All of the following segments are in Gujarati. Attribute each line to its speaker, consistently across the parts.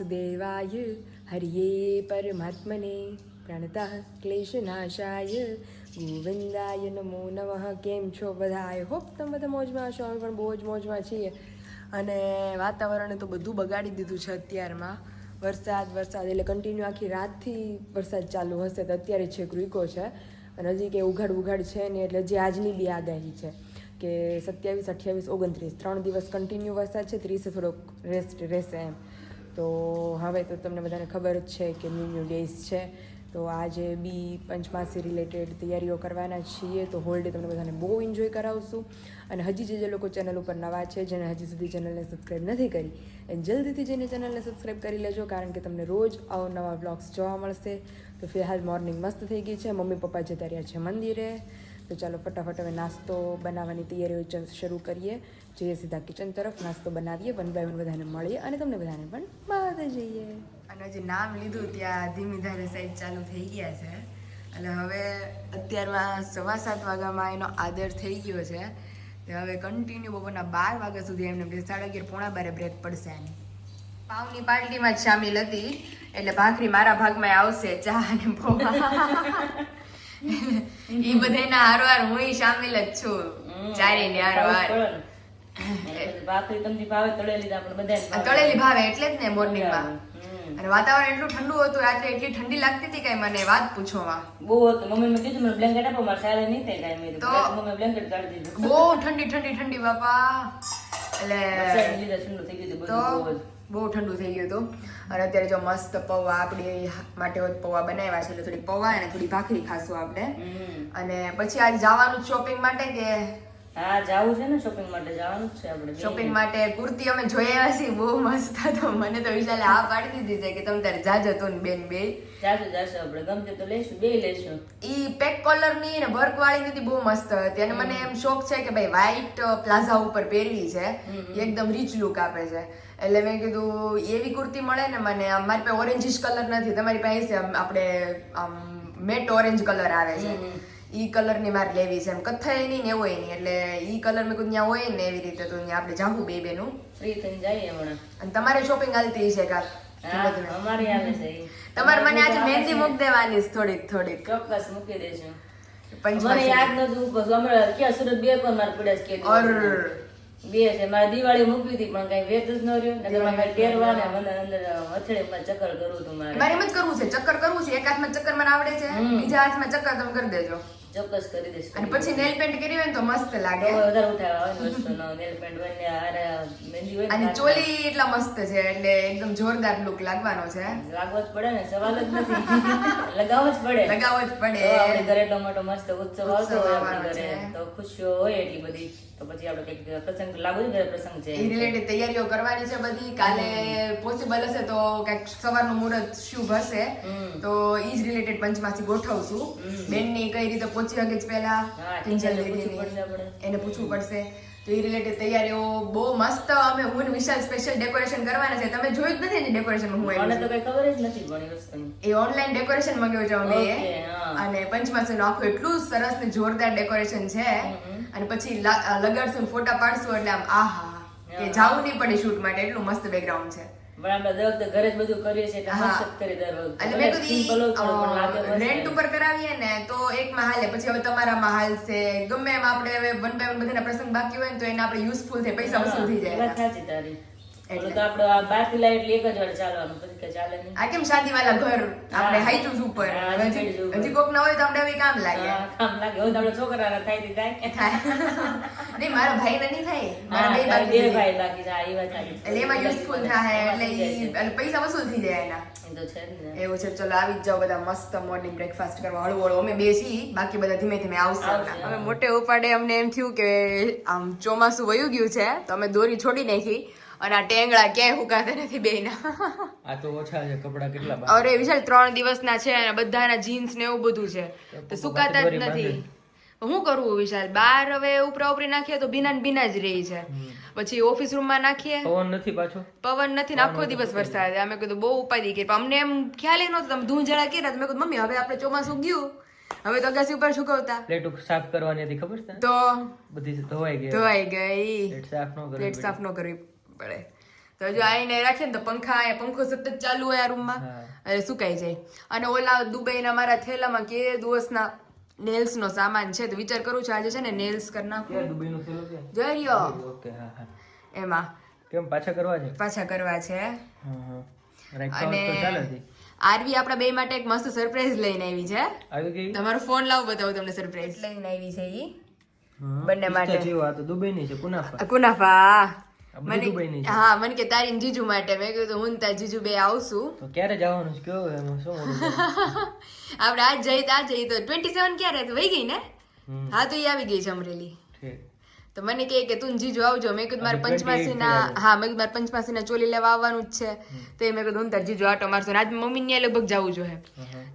Speaker 1: વાસુદેવાય હરિયે પરમાત્મને પ્રણતઃ ક્લેશનાશાય ગોવિંદાય નમો નમઃ કેમ છો બધા આઈ હોપ તમે બધા મોજમાં છો અમે પણ બહુ જ મોજમાં છીએ. અને વાતાવરણે તો બધું બગાડી દીધું છે અત્યારમાં. વરસાદ વરસાદ એટલે કન્ટિન્યુ આખી રાતથી વરસાદ ચાલુ હશે તો અત્યારે છેક રૂકો છે. અને હજી કે ઉઘાડ ઉઘાડ છે ને એટલે જે આજની બી આગાહી છે કે સત્યાવીસ, અઠ્યાવીસ, ઓગણત્રીસ, ત્રણ દિવસ કન્ટિન્યુ વરસાદ છે, ત્રીસે થોડોક રેસ્ટ રહેશે એમ. તો હવે તો તમને બધાને ખબર જ છે કે ન્યૂ ન્યૂ ડેઝ છે. તો આજે બી પંચમાસી રિલેટેડ તૈયારીઓ કરવાના છીએ. તો હોલ ડે તમને બધાને બહુ એન્જોય કરાવશું. અને હજી જે જે લોકો ચેનલ ઉપર નવા છે, જેને હજી સુધી ચેનલને સબસ્ક્રાઈબ નથી કરી એ જલ્દીથી જઈને ચેનલને સબસ્ક્રાઈબ કરી લેજો, કારણ કે તમને રોજ અવનવા બ્લોગ્સ જોવા મળશે. તો ફિલહાલ મોર્નિંગ મસ્ત થઈ ગઈ છે. મમ્મી પપ્પા જતા રહ્યા છે મંદિરે. તો ચાલો ફટાફટ હવે નાસ્તો બનાવવાની તૈયારીઓ શરૂ કરીએ. જઈએ સીધા કિચન તરફ, નાસ્તો બનાવીએ વન બાય વન બધાને મળીએ અને તમને બધાને પણ મળતા જઈએ. અને જે નામ લીધું ત્યાં ધીમી ધારે સાઈડ ચાલુ થઈ ગયા છે. અને હવે અત્યારમાં સવા સાત વાગ્યામાં એનો આદર થઈ ગયો છે. તો હવે કન્ટિન્યુ બપોરના બાર વાગ્યા સુધી એમને સાડા અગિયાર પોણા બારે બ્રેક પડશે એની પાઉની પાર્ટીમાં જ સામેલ હતી. એટલે ભાખરી મારા ભાગમાં આવશે ચા અને પૌવા. ઈ બધાના હારવાર હું સામેલ જ છું. ચારે ને હારવાર.
Speaker 2: તળેલી ભાવે.
Speaker 1: એટલે જ ને મોર્નિંગમાં. અને વાતાવરણ એટલું ઠંડુ હતું રાત્રે એટલી ઠંડી લાગતી હતી કઈ મને વાત પૂછવામાં.
Speaker 2: બહુ હતું. મમ્મી મેં કીધું મને બ્લેન્કેટ આપો મારે સારે નહીં થાય કઈ. મેં
Speaker 1: તો?
Speaker 2: મમ્મી બ્લેન્કેટ કાઢી દીધું.
Speaker 1: બહુ ઠંડી ઠંડી ઠંડી બાપા. એટલે
Speaker 2: ઠંડુ થઈ ગયું
Speaker 1: તો
Speaker 2: બહુ
Speaker 1: ઠંડુ થઈ ગયું હતું. અને અત્યારે જો મસ્ત પૌવા આપણે માટે પૌવા બનાવ્યા છે. એટલે થોડી પૌવા અને થોડી ભાખરી ખાશું આપણે. અને પછી આજે જવાનું શોપિંગ માટે કે
Speaker 2: હા જાવું છે ને શોપિંગ માટે જવાનું છે આપણે
Speaker 1: શોપિંગ માટે કુર્તી અમે જોઈ આવ્યા છીએ બહુ મસ્ત હતો. મને તો વિશાલે આ પાડી દીધી છે કે તમે તારે જાજો તો બેન બે.
Speaker 2: જાજો જાશું આપણે ગમતે તો લઈશું બે લઈશું.
Speaker 1: ઈ પેક કોલરની ને વર્ક વાળી નથી બહુ મસ્ત હતી. અને મને એમ શોખ છે કે ભાઈ વ્હાઈટ પ્લાઝા ઉપર પહેરવી છે. એકદમ રીચ લુક આપે છે. એટલે મેં કીધું એવી કુર્તી મળે ને મને મારી પાસે ઓરેન્જીશ કલર નથી. તમારી પાસે આપણે આમ મેટ ઓરેન્જ કલર આવે છે. ઈ કલરની મારે લેવી છે. એમ કથ્થાઈ નહીં ને હોય નહીં. એટલે ઈ કલર મેં ત્યાં હોય ને એવી રીતે તો ત્યાં આપણે જાવું બે બેનું.
Speaker 2: ફ્રી થઈને જઈએ હમણાં.
Speaker 1: અને તમારે શોપિંગ હાલતી છે કાક
Speaker 2: અમારી હાલે છે
Speaker 1: તમારે મને આજે મહેંદી મૂક દેવાની છે થોડીક થોડીક.
Speaker 2: ચોક્કસ મૂકી દેશું મને યાદ નતું હમણાં ક્યાં સુરત બે કોણ મારે પડ્યા છે કે બે છે. મારે દિવાળી મૂકવી હતી પણ કઈ વેત જ ન રહ્યું. કઈ ટેરવા ને મને અંદર અથડે માં ચક્કર કરવું હતું મારે.
Speaker 1: મારે એમ જ કરવું છે. ચક્કર કરવું છે. એક હાથમાં ચક્કર મને આવડે છે. બીજા હાથમાં ચક્કર તમે કરી દેજો.
Speaker 2: ચોક્કસ કરી દઈશ
Speaker 1: અને પછી નેલ પેન્ટ કરી હોય ને તો મસ્ત લાગે.
Speaker 2: વધારે ઉઠાવા ને વસ્તુનો. નેલ પેન્ટ હોય ને હારે મહેંદી હોય
Speaker 1: અને ચોલી એટલા મસ્ત છે એટલે એકદમ જોરદાર લુક લાગવાનો છે.
Speaker 2: લાગવો જ પડે ને સવાલ જ નથી. લગાવવો જ પડે.
Speaker 1: લગાવવો જ પડે.
Speaker 2: આપણે ઘરે એટલો મોટો મસ્ત ઉત્સવ આવતો હોય આપણે ઘરે. તો ખુશીઓ હોય એટલી બધી. તો પછી આપણે કંઈક પ્રસંગ લાગુ જ ઘરે પ્રસંગ છે?
Speaker 1: એ રિલેટેડ તૈયારીઓ કરવાની છે બધી. કાલે પોસિબલ હશે તો કંઈક સવારનું મુહૂર્ત શુભ હશે. તો ઈ જ રિલેટેડ પંચમાસી ગોઠવશું બેનની કઈ રીતે પહોંચી શકે છે પહેલા કિંજલ એને પૂછવું પડશે તો એ રિલેટેડ તૈયારીઓ બહુ મસ્ત અમે હું વિશાલ સ્પેશિયલ ડેકોરેશન કરવાના છે. તમે જોયું જ નથી ને ડેકોરેશન હું
Speaker 2: મને તો કઈ ખબર જ નથી પડી એ
Speaker 1: ઓનલાઈન ડેકોરેશન મંગાવ્યું છે અમે. અને પંચમાસનું આખું એટલું સરસ ને જોરદાર ડેકોરેશન છે. અને પછી લગાડશું ફોટા પાડશું એટલે આમ આહા. કે જાવું નહીં પડે શૂટ માટે. એટલું મસ્ત બેકગ્રાઉન્ડ છે.
Speaker 2: પણ આપણે દર વખતે ઘરે જ બધું કરીએ છીએ એટલે. મસ્ત કરી દર વખતે
Speaker 1: અને મેં કીધું. રેન્ટ ઉપર કરાવીએ ને તો એકમાં હાલે પછી હવે તમારામાં હાલશે ગમે એમ આપણે હવે વન બાય વન બધાના પ્રસંગ બાકી હોય ને તો એને આપણે યુઝફુલ થાય પૈસા વસૂલ થઈ જાય
Speaker 2: વાત સાચી તારી ઓલું તો આપણે આ બારથી લાય એટલે એક જ વાર ચાલવાનું પછી કઈ ચાલે નહીં.
Speaker 1: આ કેમ શાદી વાળા ઘર? આપણે હાઈચું ઉપર. હજી કોક ના હોય તો આપણે કામ લાગે.
Speaker 2: કામ હવે છોકરાના થાય થાય.
Speaker 1: થાય. નહીં મારા ભાઈને નહીં થાય. મારા બે બાકી
Speaker 2: બે ભાઈ બાકી છે. એ વાત સાચી
Speaker 1: એટલે એમાં યુઝફુલ થાય એટલે એટલે પૈસા વસૂલ થઈ જાય એના.
Speaker 2: ને.
Speaker 1: એવું છે ચલો આવી જ જાઓ બધા મસ્ત મોર્નિંગ બ્રેકફાસ્ટ કરવા. હળવું હળવું. અમે બેસી બાકી બધા ધીમે ધીમે આવશે. અમે મોટે ઉપાડે અમને એમ થયું કે આમ ચોમાસું વયું ગયું છે તો અમે દોરી છોડી નાખી. અને આ ટેંગડા ક્યાંય હુકાતા નથી બેયના.
Speaker 3: આ તો ઓછા છે કપડા કેટલા
Speaker 1: અરે વિશાલ ત્રણ દિવસના છે અને બધાના જીન્સ ને એવું બધું છે. તો સુકાતા જ નથી. હું કરવું વિશાલ? બાર હવે ઉપરા ઉપરી નાખીએ તો ભીના ને ભીના જ રહી છે. પછી ઓફિસ રૂમમાં નાખીએ.
Speaker 3: પવન નથી પાછો?
Speaker 1: પવન નથી ને આખો દિવસ વરસાદ. અમે કીધું બહુ ઉપાધિ કરી. અમને એમ ખ્યાલ નહોતો. તમે ધૂંઝાળા કર્યા મેં કીધું મમ્મી હવે આપણે ચોમાસું ગયું. હવે તો અગાસી ઉપર સુકવતા.
Speaker 3: પ્લેટ સાફ કરવાની હતી ખબર છે
Speaker 1: તો?
Speaker 3: બધી ધોવાઈ ગઈ.
Speaker 1: ધોવાઈ ગઈ.
Speaker 3: પ્લેટ સાફ ન
Speaker 1: પ્લેટ સાફ ન કરવી. પડે. તો જો આઈને રાખીએ ને તો પંખા અહીંયા પંખો સતત ચાલુ હોય આ રૂમમાં. એટલે સુકાઈ જાય અને ઓલા દુબઈના મારા થેલામાં કે દિવસના નેલ્સ નો સામાન છે તો વિચાર કરું છું આજે છે ને નેલ્સ કરી નાખું. જોઈ રહ્યો
Speaker 3: ઓકે હા હા.
Speaker 1: એમાં.
Speaker 3: કેમ પાછા કરવા છે?
Speaker 1: પાછા કરવા છે.
Speaker 3: હા હા. રાખ્યા
Speaker 1: અને આરવી આપણા બે માટે એક મસ્ત સરપ્રાઈઝ લઈને આવી છે.
Speaker 3: આવી ગઈ?
Speaker 1: તમારો ફોન લાવ બતાવું તમને સરપ્રાઈઝ લઈને આવી છે ઈ. બંને માટે.
Speaker 3: જેવું, આ તો દુબઈની છે કુનાફા.
Speaker 1: કુનાફા. મને હા મને કે તારી જીજુ માટે. મેં કીધું હું તાર જીજુ બે આવશું.
Speaker 3: તો ક્યારે જવાનું છે? કયો એમાં શું
Speaker 1: આપણે આજ જઈ તો આજ જઈ તો ટ્વેન્ટી સેવન ક્યારે? તો વહી ગઈ ને? હા તો એ આવી ગઈ છે અમરેલી. તો મને કહે કે તું જીજુ આવજો. મેં કીધું મારે
Speaker 3: હજી 28
Speaker 1: પંચમાસીના હા મેં કીધું મારે પંચમાસીના ચોલી લેવા આવવાનું જ છે. તો એ મેં કીધું હું તાર જીજુ આટો મારશું. આજ મમ્મી ને લગભગ જવું જોઈએ.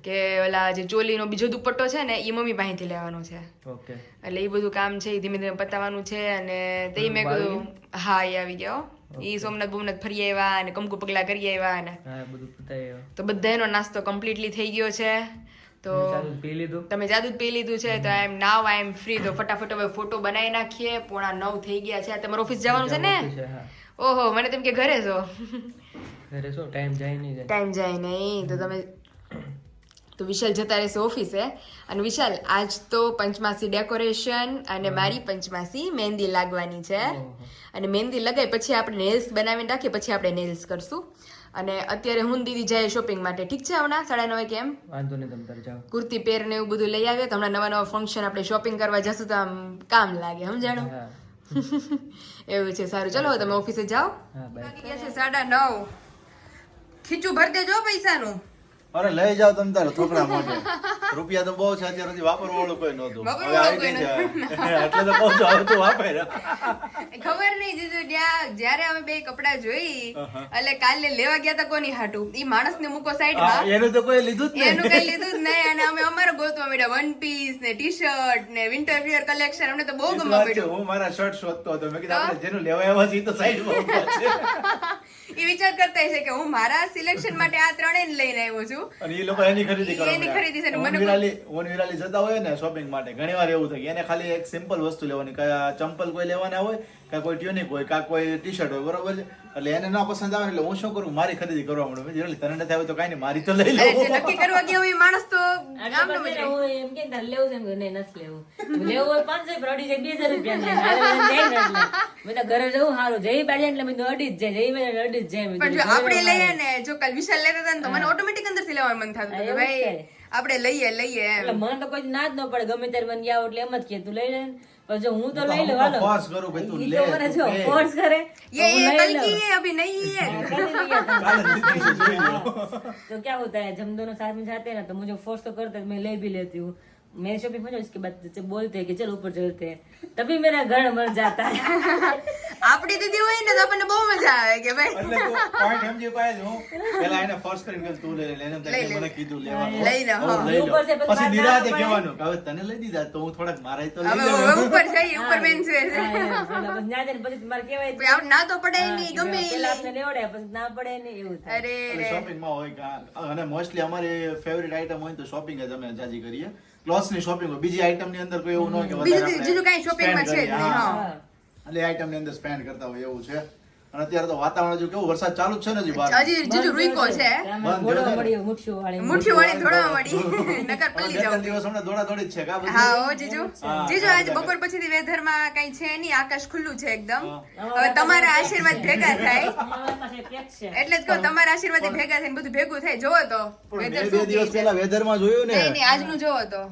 Speaker 1: કે ઓલા જે ચોલીનો બીજો દુપટ્ટો છે ને એ મમ્મી પાસેથી લેવાનો છે. એટલે એ બધું કામ છે એ ધીમે ધીમે પતાવવાનું છે અને તે મેં કીધું હા એ આવી ગયો. એ સોમનાથ બોમનાથ ફરી આવ્યા અને કંકુ પગલા કરી આવ્યા અને
Speaker 3: તો બધા
Speaker 1: બધાનો નાસ્તો કમ્પ્લીટલી થઈ ગયો છે. તો
Speaker 3: પી લીધું.
Speaker 1: તમે જાદુ પી લીધું છે તો આઈ એમ નાવ આઈ એમ ફ્રી તો ફટાફટ હવે ફોટો બનાવી નાખીએ. પોણા નવ થઈ ગયા છે. તમારે ઓફિસ જવાનું છે ને? ઓહો મને તેમ કે ઘરે છો?
Speaker 3: ઘરે છો? ટાઈમ જાય નહીં
Speaker 1: ટાઈમ જાય નહીં. તો તમે તો વિશાલ જતા રહેશે ઓફિસે અને વિશાલ આજ તો પંચમાસી ડેકોરેશન અને મારી પંચમાસી મહેંદી લાગવાની છે. અને મહેંદી લગાવી પછી આપણે નેલ્સ બનાવીને રાખીએ પછી આપણે નેલ્સ કરશું. અને અત્યારે હું દીદી જાય શોપિંગ માટે. ઠીક છે હમણાં સાડા નવે કેમ?
Speaker 3: વાંધો નહીં તમે જાઓ.
Speaker 1: કુર્તી પહેર ને એવું બધું લઈ આવ્યો તો હમણાં નવા નવા ફંક્શન આપણે શોપિંગ કરવા જશું તો આમ કામ લાગે સમજાણો? એવું છે સારું. ચલો તમે ઓફિસે જાઓ. છે સાડા નવ. ખીચું ભરી દેજો પૈસાનું.
Speaker 4: અરે લઈ જાઓ તમે તારે થોકડા માટે. રૂપિયા તો બહુ છે અત્યાર સુધી વાપરવા વાળું કોઈ નહોતું. હવે આવી ગઈ એટલે તો બહુ હવે તું વાપર.
Speaker 1: ખબર નહીં જીજુ જ્યારે અમે બે કપડા જોઈ એટલે કાલે લેવા ગયા તા કોની હાટું? ઈ માણસ ને મૂકો સાઈડમાં
Speaker 4: એનું તો કોઈ લીધું જ
Speaker 1: એનું કઈ લીધું જ નહીં. અને અમે અમારો ગોતવા માંડ્યા. વન પીસ ને ટી શર્ટ ને વિન્ટર વિયર કલેક્શન અમને તો બહુ ગમવા પડ્યું
Speaker 4: હું મારા શર્ટ શોધતો હતો. મેં કીધું આપણે જેનું લેવા આવ્યા છે તો સાઈડમાં
Speaker 1: એ વિચાર કરતા છે કે હું મારા સિલેક્શન માટે આ ત્રણેય લઈને આવ્યો છું.
Speaker 4: અને એ લોકો એની ખરીદી
Speaker 1: ઈ એની ખરીદી છે. મને કોઈ-
Speaker 4: વિરાલી જતા હોય ને શોપિંગ માટે ઘણી વાર એવું થાય એને ખાલી એક સિમ્પલ વસ્તુ લેવાની કાં ચંપલ કોઈ લેવાના હોય કાં કોઈ ટ્યુનિક હોય કાં કોઈ ટી શર્ટ હોય બરોબર છે? એટલે એને ના પસંદ આવે એટલે હું શું કરું? મારી ખરીદી કરવા માંડું. વિરાલી, તને નથી આવ્યું તો કાંઈ નહીં મારી તો લઈ લઉં.
Speaker 1: નક્કી કરવા ગયો હોય માણસ તો
Speaker 2: હું એમ કે તારે લેવું છે? એમ કે નહીં નથી લેવું. લેવું હોય પાંચસો પણ અઢી જાય બે હજાર રૂપિયા મેં તો ઘરે જવું સારું. જઈ પાડે એટલે મેં તો અઢી જ જાય જઈ પાડે અઢી જ જાય.
Speaker 1: પણ જો આપણે લઈએ ને જો કાલ વિશાલ લેતા હતા ને તો મને ઓટોમેટિક અંદરથી લેવાનું મન થતું કે ભાઈ આપણે લઈએ લઈએ એમ
Speaker 2: એટલે મને તો કોઈ ના જ ન પડે ગમે ત્યારે મને આવો એટલે એમ જ કે તું લઈ લે ને. પણ જો હું તો લઈ લઉં
Speaker 4: હું
Speaker 2: હાલો
Speaker 4: force કરું ભાઈ તું
Speaker 2: ઈ
Speaker 4: લે,
Speaker 2: તો મને
Speaker 4: તું
Speaker 2: જો
Speaker 4: લે.
Speaker 2: force કરે
Speaker 1: ये
Speaker 2: તો હું
Speaker 1: ये
Speaker 2: લઈ
Speaker 1: कल
Speaker 2: લઉં.
Speaker 1: की है अभी नहीं है
Speaker 2: कल नहीं है तो-
Speaker 4: કાલે દીધી છે, જોઈ લો.
Speaker 2: तो क्या होता है जब हम दोनों साथ में जाते हैं ना तो मुझे फोर्स तो करते हैं मैं ले भी लेती हूँ मेरी शॉपिंग हो जाए उसके बाद जब बोलते हैं कि चलो ऊपर चलते हैं तभी मेरा घर मर जाता है
Speaker 1: આપણી દીદી હોય ને તો આપણને બહુ મજા આવે કે ભાઈ
Speaker 4: એટલે તું point સમજી પાડે છે, હું પેલા એને force કરીને કહ્યું, તું લઈ લે. એને એમ થાય કે મને કીધું લેવાનું.
Speaker 1: લઈ લે,
Speaker 4: હવે
Speaker 1: હા.
Speaker 4: લઈ લો.
Speaker 2: ઉપર છે, પછી
Speaker 4: પછી
Speaker 2: મારે
Speaker 4: નિરાંતે
Speaker 2: ના પડે.
Speaker 4: કહેવાનું કે હવે તને લઈ દીધા તો હું થોડાક મારાય તો લઈ
Speaker 1: હવે
Speaker 4: લેવા.
Speaker 1: હવે ઉપર જઈએ ઉપર બેન છે
Speaker 2: હા, એમ. એટલે પછી ના જાય ને પછી તમારે કહેવાય જ
Speaker 1: પછી આપણે ના તો પડે
Speaker 2: હા,
Speaker 1: નહીં
Speaker 2: કે
Speaker 1: ગમે એ
Speaker 2: પેલા
Speaker 1: લઈ.
Speaker 2: આપને લેવડાય પછી ના પડે ને એવું થાય
Speaker 1: અરે
Speaker 4: એટલે
Speaker 1: રે
Speaker 4: shopping માં હોય કે આ- અને મોસ્ટલી અમારી ફેવરિટ આઈટમ હોય તો શોપિંગ જ અમે જાજી કરીએ ક્લોથ્સની શોપિંગ હોય. બીજી આઈટમની અંદર કોઈ એવું ન હોય કે
Speaker 1: બીજું
Speaker 4: વધારે
Speaker 1: બીજું કાંઈ
Speaker 4: આપણે
Speaker 1: માં છે જ નહીં,
Speaker 4: હા. એટલે અંદર સ્પેન્ડ કરતા હોય એવું છે. અને અત્યારે તો વાતાવરણ જો કેવું વરસાદ ચાલુ છે ને હજી બહાર.
Speaker 1: હજી જીજુ રૂઈકો છે.
Speaker 2: આમાં વાળી. મુઠ્ઠીઓ વાળી
Speaker 1: ધોળા વાળી. નકર પલ્લી જાવ
Speaker 4: દિવસ હમણાં દોડા દોડી છે કા બધી?
Speaker 1: હા ઓ જીજુ. જીજુ આજ બપોર પછીથી વેધરમાં કઈ છે નહીં આકાશ ખુલ્લું છે એકદમ. હવે તમારા આશીર્વાદ ભેગા થાય. એટલે જ કહું તમારા આશીર્વાદ ભેગા થઈને બધું ભેગું થાય. જોવો તો વેધર
Speaker 4: બે દિવસ પહેલા વેધરમાં જોયું ને.
Speaker 1: નહીં આજનું જોવો તો.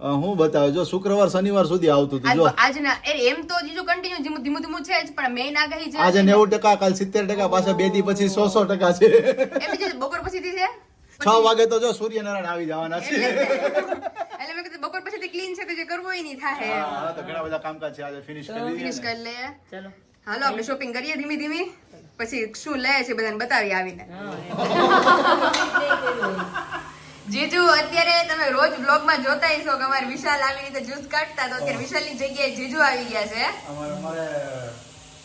Speaker 4: હું બતાવે જો શુક્રવાર શનિવાર સુધી આવતું હતું જો.
Speaker 1: આજના એ એમ તો જીજુ કન્ટિન્યુ ધીમું ધીમું ધીમું છે જ પણ મેઇન આગાહી છે
Speaker 4: આજે નેવું ટકા કાલ સિત્તેર ટકા પાછા બે દી પછી સો સો ટકા છે.
Speaker 1: એમ જે બપોર પછીથી છે?
Speaker 4: છ વાગે તો જો સૂર્યનારાયણ આવી જવાના છે.
Speaker 1: એટલે મેં કીધું બપોર પછી ક્લીન છે તો જે કરવું એ નહીં થાય.
Speaker 4: હા, તો ઘણા બધા કામકાજ છે આજે ફિનિશ કરી લઈએ
Speaker 1: ફિનિશ કરી લઈએ.
Speaker 2: ચલો.
Speaker 1: હાલો આપણે શોપિંગ કરીએ ધીમી ધીમી. પછી શું લે છે બધાને બતાવી આવીને. જીજુ અત્યારે તમે રોજ બ્લોગમાં જોતા હશો કે અમારે વિશાલ આવી રીતે જ્યુસ કાઢતા તો અત્યારે વિશાલની જગ્યાએ જીજુ આવી ગયા છે.
Speaker 4: અમારે અમારે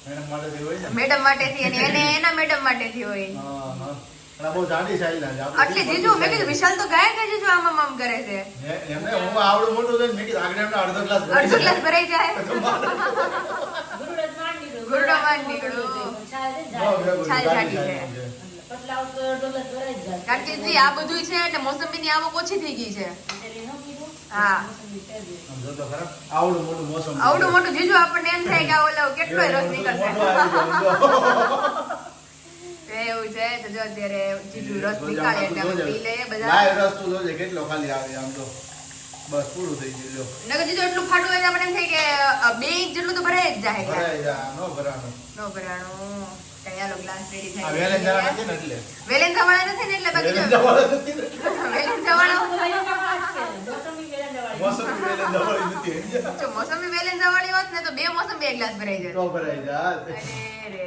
Speaker 4: મેડમ માટેથી હોય
Speaker 1: મેડમ માટેથી અને એને એના મેડમ માટેથી હોય.
Speaker 4: બહુ જાડી આપણે
Speaker 1: આટલી જીજુ મેં કીધું વિશાલ તો ગાય કે જીજુ આમ આમ કરે છે.
Speaker 4: એમને હું આવડું મોટું છે મેં કીધું આગળ એમને અડધો ગ્લાસ
Speaker 1: અડધો ગ્લાસ ભરાઈ જાય.
Speaker 2: ગુરુડો માંડ.
Speaker 1: ગુરુડો માંડ.
Speaker 2: છાલ જાડી.
Speaker 4: છે.
Speaker 1: કારણ કે જી આ બધું છે એટલે મોસંબી ની આવક ઓછી થઈ ગઈ છે
Speaker 2: એટલે એનો કીધું,
Speaker 1: હા.
Speaker 2: મોસંબી છે જ.
Speaker 4: આમ જો તો ખરા. આવડું મોટું મોસમ
Speaker 1: આવડું મોટું જીજુ આપણને એમ થાય કે આ ઓલો કેટલો રસ નીકળશે
Speaker 4: મોટું આવી ગયું, જો.
Speaker 1: તો એવું છે તો જો અત્યારે જીજુ રસ નીકાળે એટલે પી લઈએ બધા
Speaker 4: લાય રસ તું જોજે કેટલો ખાલી આવે આમ તો બસ પૂરું થઈ ગયું લ્યો.
Speaker 1: જીજુ એટલું ફાટું હોય આપણને એમ થાય કે બે ઇંચ જેટલું તો ભરાય જ જાય
Speaker 4: નો ભરાણું.
Speaker 1: નો ભરાણું કઈ ગ્લાસ રેડી થાય
Speaker 4: વેલેન જરા નથી ને એટલે.
Speaker 1: વેલેન્સા વાળા નથી ને એટલે બાકી
Speaker 4: વેલેન
Speaker 1: જો
Speaker 4: નથી ને.
Speaker 1: વેલેન્સા વાળા
Speaker 2: મોસંબી વેલણ દવાળી.
Speaker 4: મોસમી વેલેન જવાળી નથી.
Speaker 1: જો મોસંબી વેલેન્સા વાળી હોત ને તો બે મોસમ બે ગ્લાસ ભરાઈ જાય.
Speaker 4: તો ભરાઈ જા.
Speaker 1: રે.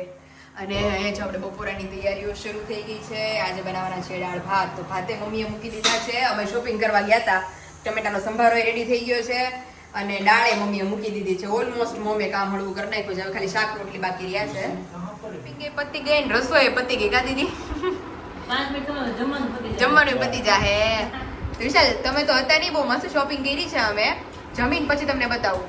Speaker 1: અને અહીંયા જો આપણે બપોરાની તૈયારીઓ શરૂ થઈ ગઈ છે. આજે બનાવવાના છે દાળ ભાત. તો ભાતે મમ્મીએ મૂકી દીધા છે. અમે શોપિંગ કરવા ગયા હતા ટમેટાનો સંભારો રેડી થઈ ગયો છે. અને દાળે મમ્મીએ મૂકી દીધી છે. ઓલમોસ્ટ મમ્મીએ કામ હળવું કરી નાખ્યું છે. હવે ખાલી શાક રોટલી બાકી રહ્યા છે. શોપિંગ એ પતી ગઈ ને રસોઈ પતી ગઈ કા દીદી?
Speaker 2: જમવાનું પતી.
Speaker 1: જમવાનું જાહે. વિશાલ તમે તો અત્યારે નહીં બહુ મસ્ત શોપિંગ કરી છે અમે. જમીન પછી તમને બતાવું.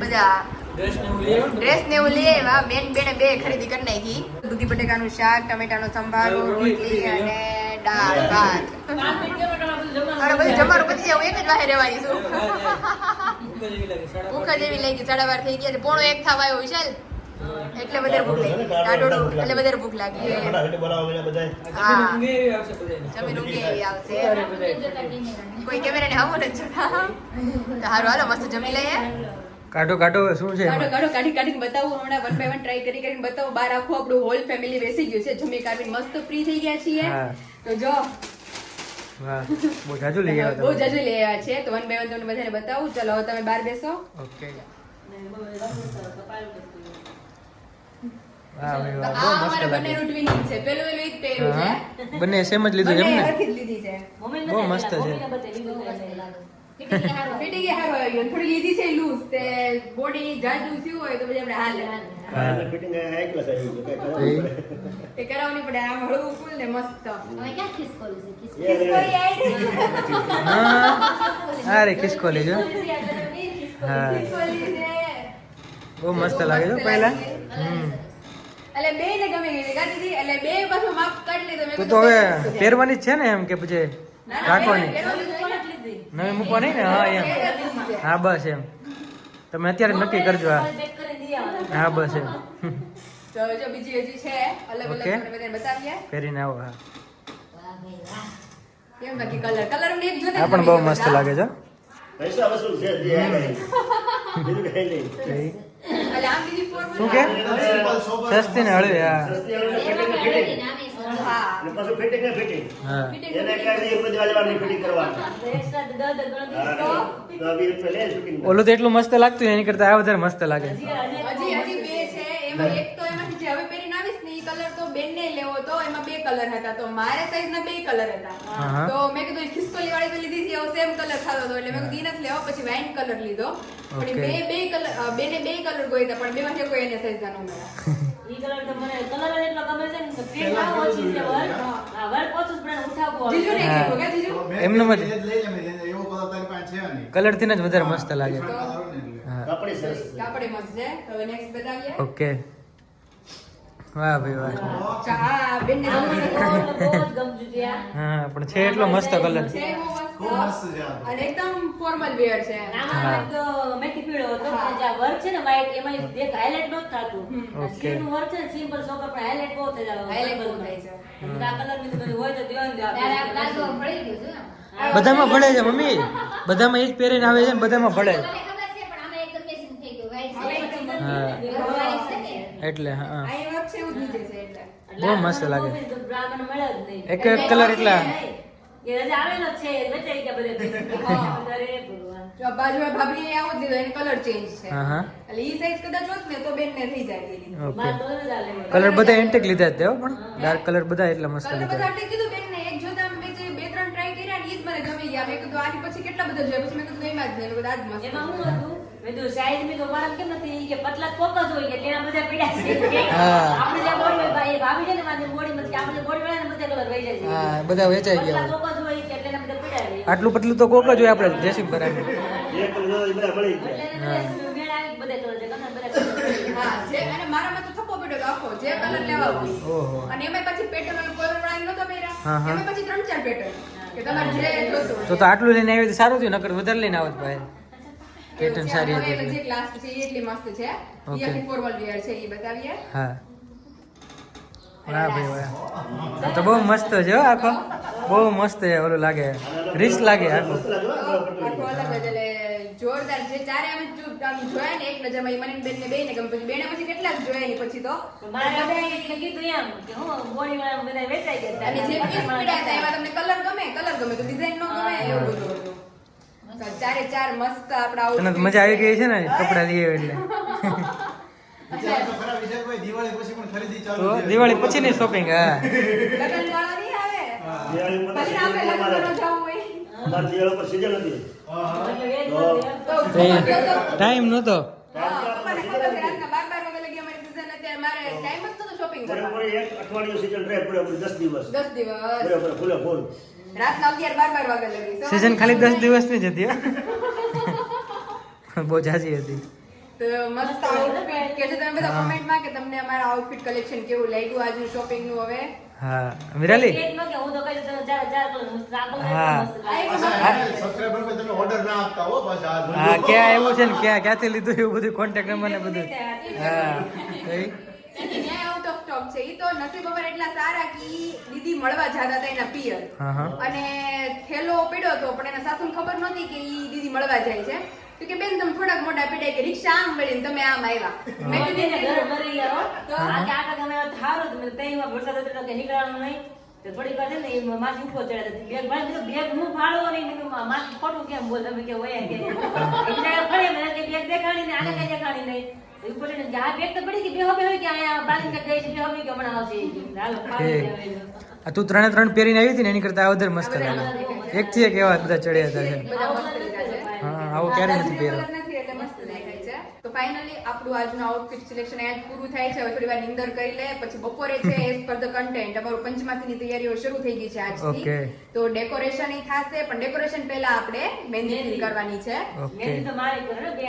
Speaker 1: બધા
Speaker 3: ડ્રેસ ને એવું લઈ આવ્યો
Speaker 1: બેન બેને બે ખરીદી કરી નાખી. દૂધી બટેકાનું શાક ટમેટાનો સંભારો રોટલી અને દાળ ભાત.
Speaker 2: પાંચ મિનિટ કેમ એટલે બધું જમવાનું
Speaker 1: અરે બધું જમારું પતી જાય એક જ વાહે રહેવાની છું.
Speaker 3: ભૂખ જ એવી લાગે, સાડા બાર
Speaker 1: થઈ ગયા છે. પોણો એક થવા આવ્યો વિશાલ. એટલે વધારે ભૂખ લાગી. ટાઢોડું એટલે વધારે ભૂખ લાગી.
Speaker 3: આ જમીન ઊંઘી આવશે.
Speaker 1: કોઈ કેમેરાને આવો જોતા તો હારું હાલો મસ્ત જમી લઈએ.
Speaker 3: કાઢો કાઢો શું છે
Speaker 1: કાઢો કાઢો કાઢી કાઢીને બતાવું. હમણાં વન બાય વન ટ્રાય કરી કરીને બતાવું. બહાર આખું આપણું હોલ ફેમિલી બેસી ગયું છે. જમી કાઢીને મસ્ત ફ્રી થઈ ગયા છીએ. તો જો.
Speaker 3: વાહ બહુ જાજુ લઈ આવ્યા
Speaker 1: બહુ જાજુ લઈ આવ્યા છે. તો વન બાય વન તમને બધાને બતાવું. ચલો તમે બહાર બેસો.
Speaker 3: ઓકે. બંને સેમ જ લીધું છે બહુ મસ્ત છે.
Speaker 1: ફિટિંગ થોડી લીધી લૂઝ તે બોડી જાજુ થયું હોય તો પછી આપણે હાલે
Speaker 3: હા.
Speaker 5: હા.
Speaker 1: એ કરાવવાની પડે આમ હળવું ફૂલ ને મસ્ત.
Speaker 5: હવે ક્યાં ખિસકોલું છે? ખિસકોલી
Speaker 1: આવી
Speaker 3: હા. અરે ખિસકોલી જો હા. બહુ મસ્ત લાગે છે પહેલા. હમ.
Speaker 1: એટલે બે ને ગમી ગઈ દીદી એટલે બે પાછું માપ કાઢી લીધો.
Speaker 3: તો તો હવે
Speaker 1: પહેરવાની
Speaker 3: જ છે ને એમ કે પછી રાખવાની? નવી મૂકવાની ને? હા એમ. હા બસ એમ. તમે અત્યારે નક્કી કરજો હા. હા બસ એમ.
Speaker 1: તો જો બીજી હજી છે અલગ અલગ તમને બધાને બતાવીએ.
Speaker 3: પહેરીને આવો હા.
Speaker 5: વાહ ભાઈ વાહ.
Speaker 1: કેમ બાકી કલર કલર ને એક જોતા
Speaker 3: આ પણ બહુ મસ્ત લાગે છે.
Speaker 6: પૈસા વસૂલ છે બીજું કઈ નહીં.
Speaker 3: શું કે? સસ્તી ને હળવી હા. ઓલું તો એટલું મસ્ત લાગતું એની કરતા આ વધારે મસ્ત લાગે.
Speaker 2: હજી હજી
Speaker 1: હજી હજી બે છે એમાં એક તો એમાંથી જે હવે ને એ કલર તો બેનને લેવો તો એમાં બે કલર હતા તો મારે સાઈઝ ના બે કલર હતા. તો મેં કીધું એ ખિસકોલી વાળી તો લીધી હતી સેમ કલર થતો હતો એટલે મેં ઈ નથી લેવો પછી વાઇન કલર લીધો. પણ બે બે કલર બેને બે કલર ગોઈતા પણ બે માંથી કોઈ એને સાઈઝ ના મળ્યા.
Speaker 2: ને
Speaker 1: ને.
Speaker 3: કલરથી જ વધારે મસ્ત લાગે.
Speaker 4: ને
Speaker 6: કાપડી સરસ છે.
Speaker 1: કાપડે મસ્ત છે.
Speaker 3: ઓકે વાહ ભાઈ વાહ. હા પણ છે એટલો મસ્ત કલર
Speaker 1: છે. અને એકદમ ફોર્મલ વેર છે
Speaker 2: આમાં એક તો મેથી પીળો હતો પણ જે આ work છે ને વાઈટ એમાં એક દેખ highlight નહોતું થાતું.
Speaker 3: Okay.
Speaker 2: નું વર્ક છે ને simple સોબર પણ highlight બહુ થઈ જાય.
Speaker 1: Highlight બહુ થાય છે.
Speaker 2: આ કલરની હોય તો દેવાનું
Speaker 5: દે
Speaker 2: આપણે.
Speaker 5: પ્લાઝો પડી ગયું છે
Speaker 3: બધામાં ભળે છે મમ્મી બધામાં એ જ પહેરીને આવે છે ને બધામાં ભળે
Speaker 5: છે પણ આમાં એકદમ matching થઈ ગયું. છે.
Speaker 3: હા.
Speaker 2: નથી.
Speaker 5: white છે ને?
Speaker 3: એટલે હા.
Speaker 1: આ એ વર્ક છે એવું જ નીચે છે એટલે.
Speaker 3: બહુ મસ્ત લાગે. એક એક કલર એટલા.
Speaker 2: બધે
Speaker 1: કલર ચેન્જ
Speaker 3: હા, હા.
Speaker 1: એટલે ઈ કદાચ હોત ને તો બેન થઈ જાય એની.
Speaker 3: ઓકે
Speaker 2: મારે તો જ આ લેવો.
Speaker 3: કલર બધા એન્ટેક લીધા જ તે પણ ડાર્ક કલર બધા એટલા મસ્ત લીધા.
Speaker 1: આટલે કીધું બેન ને એક જોતા મેં બે ત્રણ ટ્રાય કર્યા ને ઈ જ મને ગમી ગયા. મેં કીધું આની પછી કેટલા બધા જોયા? જોઈએ પછી મેં કીધું એમાં જ નહીં. મેં કીધું આ જ મસ્ત
Speaker 2: કીધું સાઈઝ મેં તો મારા કેમ નથી? કે પતલા કોક જ હોય એટલે એના બધા પીડા છે. આપણે જે બોડી હોય ભાઈ એ ભાભી છે ને મારી બોડી માં આપણે બોડી વાળા ને બધા કલર વહી જાય
Speaker 3: હા બધા વેચાઈ
Speaker 2: પતલા
Speaker 3: ગયા
Speaker 2: કોક જ હોય એટલે એના બધા પીડા રહે
Speaker 3: આટલું પતલું તો કોક જ હોય આપણે જેસી કરાવી
Speaker 6: એક બધા મળી જાય
Speaker 2: બધા મેળ આવી? બધા કલર છે ગમે બધા colour છે.
Speaker 1: હા જે અને મારામાં તો થપ્પો પડ્યો આખો જે કલર લેવા હોય. અને એમાં પછી પેટર્ન વાળું કોલર વાળા નહોતા પહેર્યા. એમાં પછી ત્રણ ચાર પેટર્ન કે તમારે જે જોતું
Speaker 3: તો તો આટલું લઈને આવી તો સારું થયું નકર વધારે લઈને આવત ભાઈ. પેટર્ન. સારી હતી.
Speaker 1: જે ક્લાસ છે એટલી મસ્ત છે. એ આખી ફોર્મલ વેર છે એ બતાવીએ.
Speaker 3: હા. વાહ ભાઈ વાહ. તો બહુ મસ્ત છે આખો. બહુ મસ્ત છે ઓલું લાગે. રીચ લાગે આખું.
Speaker 6: મસ્ત લાગે હો, આ પટોળી.
Speaker 1: આખું અલગ જ એટલે જોરદાર જે ચારે અમે જોયા ને એક નજરમાં મને બેન ને બેને ગમે પછી બેને પછી કેટલાક જોયા એની પછી તો.
Speaker 2: મારે બધાએ કીધું એમ કે હું બોડી વાળા બધા વેચાઈ ગયા
Speaker 1: અને જે પીસ પડ્યા હતા એમાં તમને કલર ગમે કલર ગમે તો ડિઝાઇન નો ગમે એવું બધું. ચારે ચાર મસ્ત આપડા
Speaker 3: તને તો મજા આવી ગઈ છે ને કપડા લઈએ એટલે
Speaker 4: દિવાળી પછી પણ ખરીદી ચાલુ
Speaker 3: દિવાળી પછી ની શોપિંગ હા. ટાઈમ નતો
Speaker 1: જ shopping
Speaker 6: એક અઠવાડિયું સીઝન રહે બરાબર દસ દિવસ.
Speaker 1: દસ દિવસ.
Speaker 6: બરાબર ફૂલે ફૂલ
Speaker 3: સિઝન ખાલી દસ દિવસની જ હતી હો. બહુ જાજી હતી.
Speaker 1: તો મસ્ત આઉટફિટ કે છે તમે બધા કમેન્ટમાં કે તમને અમારા આઉટફિટ કલેક્શન કેવું લાગ્યું આજનું શોપિંગનું હવે?
Speaker 3: હા. વિરાલી?
Speaker 2: કે હું તો કહી દઉં કલર
Speaker 4: પર તમે ના આપતા આ
Speaker 3: હા ક્યાં એવું છે ને ક્યાં ક્યાંથી લીધું એવું બધું કોન્ટેક્ટ નંબર ને બધું? હા. તો
Speaker 1: સ્ટોક છે ઈ તો નસીબ અમારા એટલા સારા કે ઈ દીદી મળવા જતા હતા એના પિયર
Speaker 3: હા હા
Speaker 1: અને થેલો પડ્યો હતો પણ એના સાસુને ખબર નહોતી કે ઈ દીદી મળવા જાય છે તો કે બેન તમે થોડાક મોટા પીડાય કે રિક્ષા આમ મળીને તમે આમ આવ્યા મેં
Speaker 2: કીધું
Speaker 1: કીધું
Speaker 2: ઘર ભરી ગયો તો આ કે આ કાકા મેં વાત હારું મેં તઈમાં વરસાદ હતો એટલે કે નીકળવાનું નહીં. તો થોડીક વાર છે ને એ માસી ઉપર ચડ્યા હતા. બેગ ભાળી દીધું. બેગ હું ફાળવો નહીં. મેં કીધું, માસી ખોટું કેમ બોલ તમે કે હોય કે એટલે ફળે મને કે બેગ દેખાડી ને આને કઈ દેખાડી નહીં. બોલે આ તો પડી ગઈ. બેહો બેહો કે અહીંયા બાલીને કે ગઈ બેહો બેહો કે હમણાં આવશે. હાલો, ફાળી
Speaker 3: આ તું ત્રણે ત્રણ પહેરીને આવી હતી ને એની કરતા આ વધારે મસ્ત લાગે. એક થી એક એવા બધા ચડ્યા હતા હા આવો ક્યારે નથી પહેર્યો
Speaker 1: કલર નથી એટલે મસ્ત દેખાય છે તો ફાઇનલી આપણું આજનું આઉટફિટ સિલેક્શન અહીંયા જ પૂરું થાય છે. હવે થોડી વાર નિંદર કરી લે પછી બપોરે છે એઝ પર ધ કન્ટેન્ટ અમારું પંચમાસીની તૈયારીઓ શરૂ થઈ ગઈ છે આજથી. તો ડેકોરેશન એ થશે પણ ડેકોરેશન પહેલા આપણે મહેંદી કરવાની છે.
Speaker 2: મહેંદી તો મારે કરે બે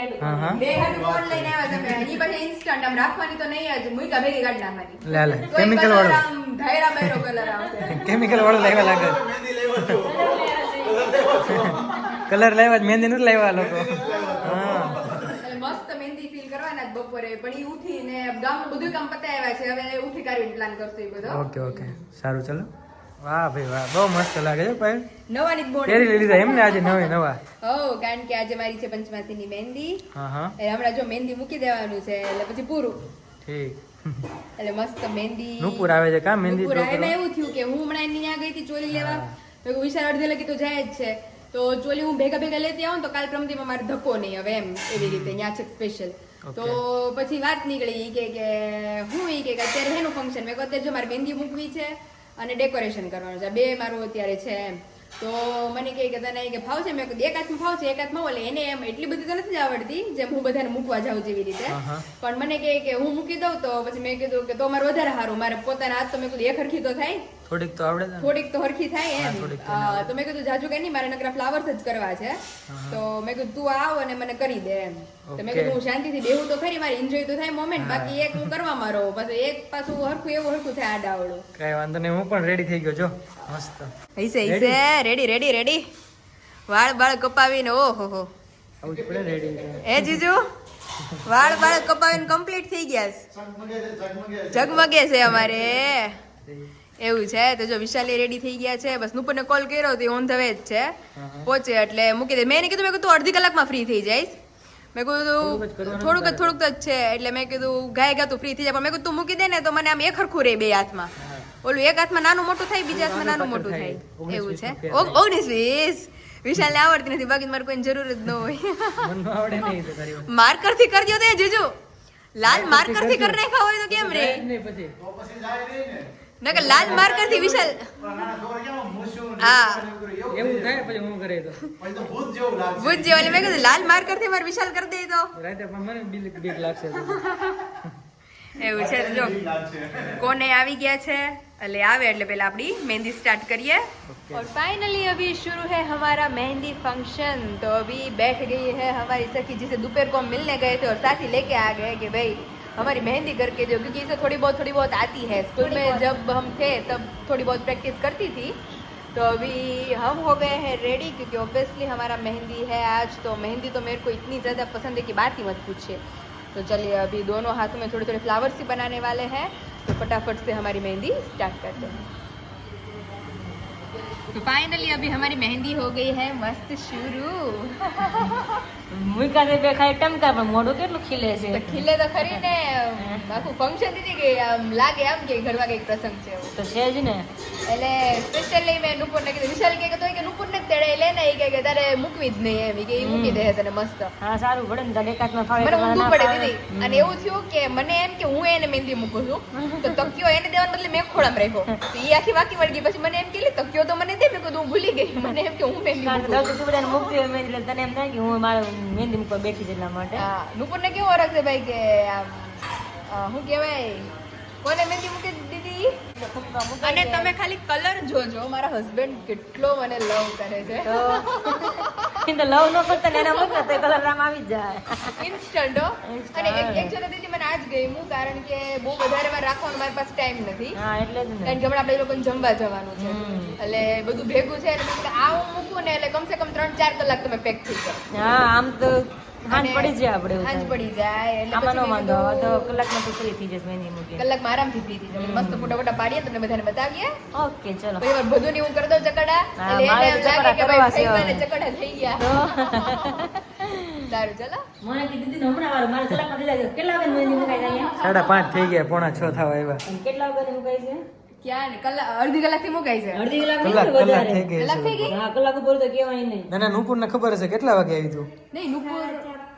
Speaker 1: બે હાથ ફોન લઈને આવ્યા તમે? એની પછી ઇન્સ્ટન્ટ આમ રાખવાની તો નહીં જ મુઈકા ભેગી કાઢ નાખવાની.
Speaker 3: લે લે. કેમિકલ વાળો.
Speaker 1: આમ ધાયરા બેરો કલર આવશે.
Speaker 3: કેમિકલ વાળો લાવ્યા લાગે.
Speaker 4: મહેંદી લેવા છો.
Speaker 3: કલર લાવ્યા જ. મહેંદી નથી લેવા લોકો હા
Speaker 1: એટલે મસ્ત મહેંદી ફીલ કરવાના જ બપોરે. પણ ઈ ઉઠીને ગામનું બધું કામ પતાવ્યા છે. હવે ઉઠી કાઢીને પ્લાન કરશું એ બધો.
Speaker 3: Okay okay. સારું ચલો. વાહ ભાઈ વાહ. બહુ મસ્ત લાગે છે ભાઈ
Speaker 1: નવા ની બોર્ડ
Speaker 3: પહેરી લીધા એમને આજે નવી નવા?
Speaker 1: હો કારણ કે આજે મારી છે પંચમાસીની મહેંદી.
Speaker 3: હા હા.
Speaker 1: એટલે હમણાં જો મહેંદી મૂકી દેવાનું છે એટલે પછી પૂરું.
Speaker 3: ઠીક.
Speaker 1: એટલે મસ્ત મહેંદી
Speaker 3: નુપુર આવે છે કા મહેંદી
Speaker 1: નુપુર. આવે. એવું થયું કે હું હમણાં એની ત્યાં ગઈ હતી ચોલી લેવા. તો વિશાળ અડધે લગી તો જાય જ છે. તો ચોલી હું ભેગા ભેગા લેતી આવું ને તો કાલ પ્રમદીમાં મારે ધક્કો નહીં હવે એમ એવી રીતે. ત્યાં છે સ્પેશિયલ તો પછી વાત નીકળી કે કે હું ઈ કે અત્યારે એનું ફંક્શન મેં અત્યારે જો મારે મહેંદી મૂકવી છે અને ડેકોરેશન કરવાનું છે. બે મારું અત્યારે છે એમ. તો મને કહે કે તને કે ફાવ છે મેં કીધું એક હાથમાં ફાવ છે એક હાથમાં ઓલે. એને એમ એટલી બધી તો નથી આવડતી જેમ હું બધાને મૂકવા જાઉં જેવી રીતે. પણ મને કહે કે હું મૂકી દઉં તો પછી મેં કીધું કે તો મારે વધારે સારું. મારે પોતાના હાથ તો મેં કીધું એક હરખી તો થાય.
Speaker 3: થોડીક તો આવડે
Speaker 1: થોડીક તો હરખી થાય એમ.
Speaker 3: તો
Speaker 1: મેં કીધું જાજુ કઈ નહીં મારે નકરા ફ્લાવર્સ જ કરવા છે. તો મેં કીધું તું આવ અને મને કરી દે એમ. તો મેં. કીધું હું શાંતિથી બેહું તો ખરી મારી એન્જોય તો થાય મોમેન્ટ બાકી એક હું કરવામાં રહું પાછું એક પાછું હરખું એવું હરખું થાય આડાવડું
Speaker 3: કઈ વાંધો નહીં હું પણ રેડી થઈ ગયો જો. મસ્ત.
Speaker 1: હૈસે હૈસે રેડી રેડી રેડી વાળ બાળ કપાવીને ઓહો હો.
Speaker 3: આવું જ પડે રેડી
Speaker 1: એ જીજુ? વાળ બાળ કપાવીને કમ્પ્લીટ થઈ ગયા છે.
Speaker 4: ઝગમગે છે
Speaker 1: અમારે. એવું છે? તો જો વિશાલી રેડી થઈ ગયા છે બસ નુપરને કોલ કર્યો તો ઓન ધ વે જ છે. પહોંચે એટલે મૂકી દે. મેં એને કીધું મેં કીધું અડધી કલાકમાં ફ્રી થઈ જઈશ. મેં કીધું થોડુંક જ થોડુંક જ છે. એટલે મેં કીધું ગાય ગાતું ફ્રી થઈ જાય. પણ મેં કીધું તું મૂકી દે ને તો મને આમ એક હરખું રે બે હાથમાં. ઓલું એક હાથમાં નાનું મોટું થાય બીજા હાથમાં નાનું મોટું થાય. એવું છે? ઓગ- ઓગણીસ વીસ? વિશાલને આવડતી નથી. બાકી મારે કોઈની જરૂર જ ન હોય.
Speaker 3: મનમાં આવડે નહીં તો કરી
Speaker 1: માર્કરથી કરજો તે જીજુ. લાલ માર્કરથી કરી નાખ્યા હોય તો કેમ રે?
Speaker 3: પછી.
Speaker 4: તો પછી જાય નહીં ને.
Speaker 1: નકર લાલ માર્કર થી વિશાલ
Speaker 4: પણ નાના છોકરા કેમ આમ મૂછું ને
Speaker 1: હા.
Speaker 4: એવું
Speaker 3: એવું
Speaker 4: કરે,
Speaker 3: થાય પછી હું કરે તો
Speaker 4: પછી તો ભૂત જેવું લાગશે.
Speaker 1: ભૂત જેવા એટલે મેં કીધું લાલ માર્કર થી મારે વિશાલ કરી દે તો
Speaker 3: રાતે પણ મને બીક બીક લાગશે
Speaker 1: એવું છે તો જો
Speaker 4: બીક લાગશે.
Speaker 1: કોને આવી ગયા છે એટલે આવે એટલે पहले अपनी मेहंदी स्टार्ट करिए और फाइनली अभी शुरू है हमारा मेहंदी फंक्शन तो अभी बैठ गई है हमारी सखी जिसे दोपहर को हम मिलने गए थे और साथ ही लेके आ गए कि भाई हमारी मेहंदी करके दो क्योंकि इसे थोड़ी बहुत थोड़ी बहुत आती है। स्कूल में जब हम थे तब थोड़ी बहुत प्रैक्टिस करती थी। तो अभी हम हो गए हैं रेडी क्योंकि ऑब्वियसली हमारा मेहंदी है आज तो मेहंदी तो मेरे को इतनी ज़्यादा पसंद है कि बात ही मत पूछिए। तो चलिए अभी दोनों हाथों में थोड़े थोड़े फ्लावर्स ही बनाने वाले हैं। तो फटाफट से हमारी मेहंदी स्टार्ट करते हैं। तो फाइनली अभी हमारी मेहंदी हो गई है मस्त शुरू।
Speaker 2: મૂકા દે બે ખાલી ટમકા પણ મોઢું કેટલું ખીલે છે?
Speaker 1: ખીલે તો ખરી ને આખું ફંક્શન દીધી કે આમ લાગે આમ કે ઘરમાં કંઈક પ્રસંગ છે
Speaker 2: તો છે જ ને.
Speaker 1: એટલે સ્પેશિયલી મેં નુપુરને કીધું વિશાલ કે તો કે નુપુર ને તેડે લે ને એ કે તારે મૂકવી જ નહીં એમ કે એ મૂકી દે તને મસ્ત.
Speaker 2: હા સારું પડે ને તારે એકાદમાં ફાવે
Speaker 1: મને ઊંધું પડે. દીદી. અને એવું થયું કે મને એમ કે હું એને મહેંદી મૂકું છું તો તકિયો એને દેવાનો બદલે મેં ખોળામાં રાખ્યો. તો એ આખી વાકી વળી ગઈ પછી મને એમ કે તકિયો તો મને દે. મેં કીધું હું ભૂલી ગઈ. મને એમ કે હું મહેંદી મૂકું
Speaker 2: એટલે તને એમ થાય કે હું મારે મહેંદી મૂકવા બેઠી છે એટલા માટે.
Speaker 1: હા નુપુરને કેવો વરખ છે ભાઈ કે આમ શું કહેવાય? કોને મહેંદી મૂકી દીધી? અને તમે ખાલી કલર જોજો મારા હસબન્ડ કેટલો મને લવ કરે છે.
Speaker 2: તો એ લવ નો કરતા એના મૂકે તો કલર આમ આવી જાય
Speaker 1: ઇન્સ્ટન્ટ હો અને એક એક જરા દીદી મને આજ ગઈ હું કારણ કે બહુ વધારે વાર રાખવાનો મારી પાસે ટાઈમ નથી.
Speaker 2: હા એટલે જ ને.
Speaker 1: કારણ કે હમણાં આપણે લોકોને જમવા જવાનું છે. એટલે બધું ભેગું છે એટલે આ હું મૂકું ને એટલે કમસે કમ ત્રણ ચાર કલાક તમે પેક થઈ જાઓ.
Speaker 2: હા આમ તો હાંજ પડી જાય આપણે
Speaker 1: હાંજ પડી જાય એટલે
Speaker 2: આમાં નો વાંધો આવે તો કલાકમાં તો ફ્રી થઈ જશે મેની મૂકી.
Speaker 1: કલાકમાં આરામથી ફ્રી થઈ જશે. મસ્ત ફોટા ફોટા પાડીએ તમને બધાને બતાવીએ.
Speaker 2: ઓકે ચલો.
Speaker 1: પછી વાર બધું હું કરી દઉં ચકડા એટલે એને એમ લાગે કે ભાઈ ભાઈ
Speaker 2: હવે.
Speaker 1: ચકડા થઈ ગયા. સારું ચલો.
Speaker 2: મને કીધી દીદી હમણાં વાર મારે કલાકમાં થઈ જાય કેટલા વાગે મેની મુકાઈ જાય
Speaker 3: સાડા પાંચ થઈ ગયા પોણા છ થવા આવ્યા.
Speaker 2: કેટલા વાગે મુકાઈ છે?
Speaker 1: ક્યાં કલાક અડધી કલાકથી મુકાઈ છે.
Speaker 2: અડધી કલાક
Speaker 3: કલાક
Speaker 2: વધારે?
Speaker 3: થઈ ગઈ
Speaker 1: કલાક થઈ ગઈ?
Speaker 2: હા કલાક ઉપર તો કહેવાય નહીં.
Speaker 3: ના ના નુપુર ને ખબર હશે કેટલા વાગે આવી તું?
Speaker 1: નહીં નુપુર